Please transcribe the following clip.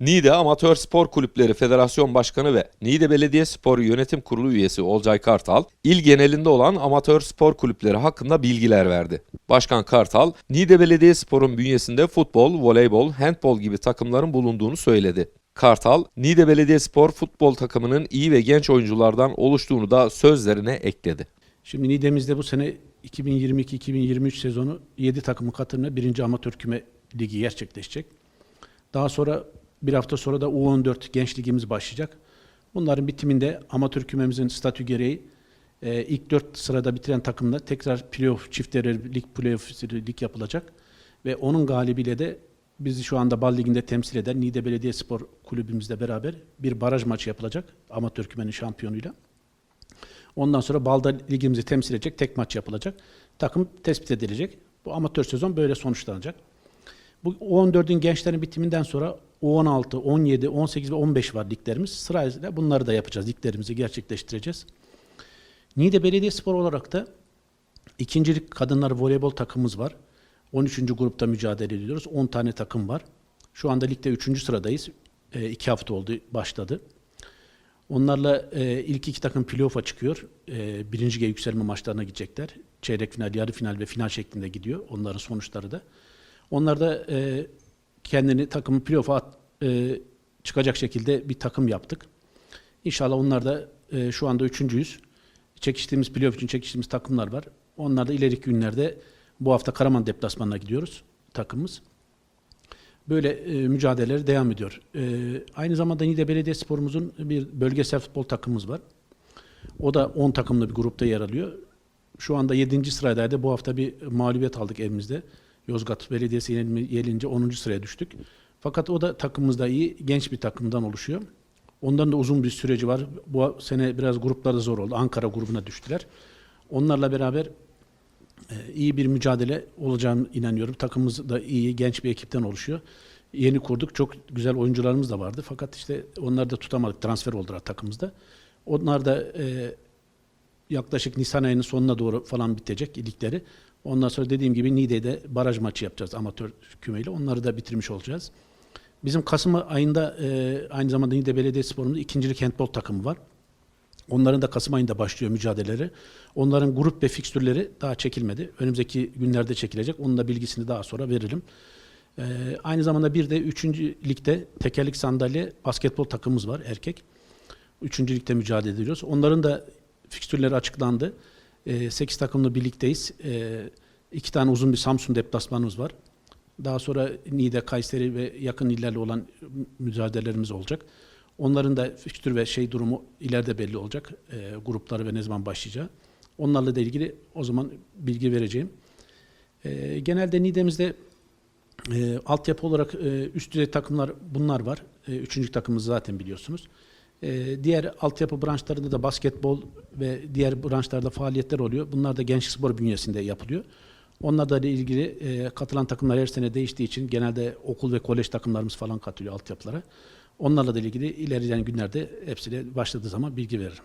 Niğde Amatör Spor Kulüpleri Federasyon Başkanı ve Niğde Belediye Spor Yönetim Kurulu üyesi Olcay Kartal, il genelinde olan amatör spor kulüpleri hakkında bilgiler verdi. Başkan Kartal, Niğde Belediye Spor'un bünyesinde futbol, voleybol, handbol gibi takımların bulunduğunu söyledi. Kartal, Niğde Belediyespor futbol takımının iyi ve genç oyunculardan oluştuğunu da sözlerine ekledi. Şimdi Niğde'mizde bu sene 2022-2023 sezonu 7 takımın katılımıyla 1. Amatör Küme Ligi gerçekleşecek. Daha sonra bir hafta sonra da U14 Genç Ligimiz başlayacak. Bunların bitiminde amatör kümemizin statü gereği e, ilk 4 sırada bitiren takımla tekrar playoff çiftleri lig playoff lig yapılacak. Ve onun galibiyle de bizi şu anda Bal Ligi'nde temsil eden Niğde Belediyespor kulübümüzle beraber bir baraj maçı yapılacak amatör kümenin şampiyonuyla. Ondan sonra Balda ligimizi temsil edecek tek maç yapılacak. Takım tespit edilecek. Bu amatör sezon böyle sonuçlanacak. Bu 14'ün gençlerin bitiminden sonra 16, 17, 18 ve 15 var liglerimiz. Sırayla bunları da yapacağız. Liglerimizi gerçekleştireceğiz. Niğde Belediyespor olarak da ikincilik kadınlar voleybol takımımız var. 13. grupta mücadele ediyoruz. 10 tane takım var. Şu anda ligde 3. sıradayız. 2 hafta oldu başladı. Onlarla e, ilk iki takım playoff'a çıkıyor. E, birinci G yükselme maçlarına gidecekler. Çeyrek final, yarı final ve final şeklinde gidiyor. Onların sonuçları da. Onlar da e, kendini takımı playoff'a e, çıkacak şekilde bir takım yaptık. İnşallah onlar da e, şu anda üçüncüyüz. Çekiştiğimiz playoff için çekiştiğimiz takımlar var. Onlar da ileriki günlerde bu hafta Karaman deplasmanına gidiyoruz takımımız. Böyle e, mücadeleler devam ediyor. E, aynı zamanda Niğde Belediyespor'umuzun bir bölgesel futbol takımımız var. O da 10 takımlı bir grupta yer alıyor. Şu anda 7. sıradaydı. Bu hafta bir mağlubiyet aldık evimizde. Yozgat Belediyesi yenilme- yenince 10. sıraya düştük. Fakat o da takımımızda iyi, genç bir takımdan oluşuyor. Onların da uzun bir süreci var. Bu sene biraz gruplarda zor oldu. Ankara grubuna düştüler. Onlarla beraber e, iyi bir mücadele olacağını inanıyorum. Takımımız da iyi, genç bir ekipten oluşuyor. Yeni kurduk. Çok güzel oyuncularımız da vardı. Fakat işte onları da tutamadık. Transfer oldular takımımızda. Onlar da e, yaklaşık Nisan ayının sonuna doğru falan bitecek ligleri. Ondan sonra dediğim gibi Niğde'de baraj maçı yapacağız amatör kümeyle. Onları da bitirmiş olacağız. Bizim Kasım ayında e, aynı zamanda Niğde Belediyespor'un ikincilik handbol takımı var. Onların da Kasım ayında başlıyor mücadeleleri. Onların grup ve fikstürleri daha çekilmedi. Önümüzdeki günlerde çekilecek. Onun da bilgisini daha sonra veririm. Ee, aynı zamanda bir de 3. ligde tekerlik sandalye basketbol takımımız var erkek. 3. ligde mücadele ediyoruz. Onların da fikstürleri açıklandı. 8 takımlı birlikteyiz. Ee, iki tane uzun bir Samsun deplasmanımız var. Daha sonra Niğde, Kayseri ve yakın illerle olan mücadelelerimiz olacak. Onların da fikstür ve şey durumu ileride belli olacak. E, grupları ve ne zaman başlayacağı. Onlarla da ilgili o zaman bilgi vereceğim. E, genelde Niğde'mizde e, altyapı olarak e, üst düzey takımlar bunlar var. E, üçüncü takımımız zaten biliyorsunuz. E, diğer altyapı branşlarında da basketbol ve diğer branşlarda faaliyetler oluyor. Bunlar da genç spor bünyesinde yapılıyor. Onlarla ilgili e, katılan takımlar her sene değiştiği için genelde okul ve kolej takımlarımız falan katılıyor altyapılara. Onlarla da ilgili ilerleyen günlerde hepsiyle başladığı zaman bilgi veririm.